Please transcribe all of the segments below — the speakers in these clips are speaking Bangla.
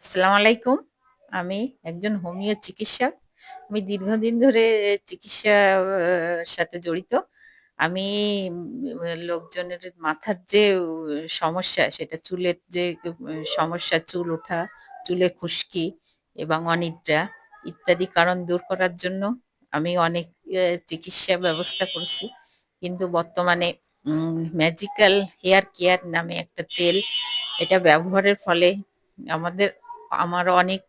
আসসালামু আলাইকুম। আমি একজন হোমিও চিকিৎসক। আমি দীর্ঘদিন ধরে চিকিৎসা সাথে জড়িত। আমি লোকজনের মাথার যে সমস্যা সেটা চুলের যে সমস্যা, চুল ওঠা, চুলে খুশকি এবং অনিদ্রা ইত্যাদি কারণ দূর করার জন্য আমি অনেক চিকিৎসা ব্যবস্থা করছি। কিন্তু বর্তমানে ম্যাজিক্যাল হেয়ার কেয়ার নামে একটা তেল এটা ব্যবহারের ফলে আমাদের আমার অনেক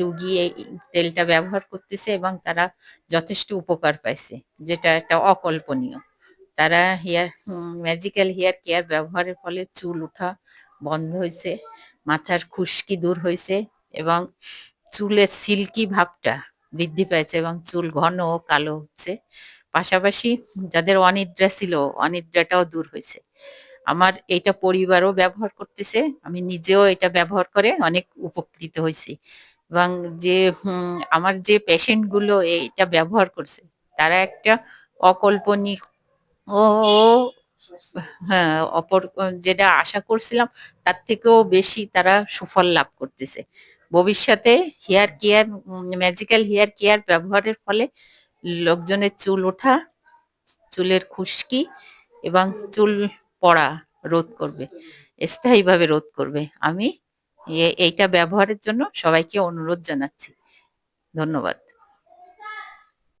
রুগী এই তেলটা ব্যবহার করতেছে এবং তারা যথেষ্ট উপকার পাইছে। যেটা একটা অকল্পনীয়। তারা হেয়ার ম্যাজিক্যাল হেয়ার কেয়ার ব্যবহারের ফলে চুল ওঠা বন্ধ হয়েছে মাথার খুশকি দূর হয়েছে এবং চুলের সিল্কি ভাবটা বৃদ্ধি পেয়েছে এবং চুল ঘন ও কালো হচ্ছে। পাশাপাশি যাদের অনিদ্রা ছিল, অনিদ্রাটাও দূর হইছে। আমার এটা পরিবারও ব্যবহার করতেছে। আমি নিজেও এটা ব্যবহার করে অনেক উপকৃত হয়েছি এবং যে আমার যে পেশেন্টগুলো এইটা ব্যবহার করছে তারা একটা অকল্পনিক ও হ্যাঁ, অপর যেটা আশা করছিলাম তার থেকেও বেশি তারা সুফল লাভ করতেছে। ভবিষ্যতে hair care magical hair care ব্যবহারের ফলে লোকজনের চুল ওঠা, চুলের খুশকি এবং চুল পড়া রোধ করবে। স্থায়ীভাবে রোধ করবে। আমি এইটা ব্যবহারের জন্য সবাইকে অনুরোধ জানাচ্ছি। ধন্যবাদ।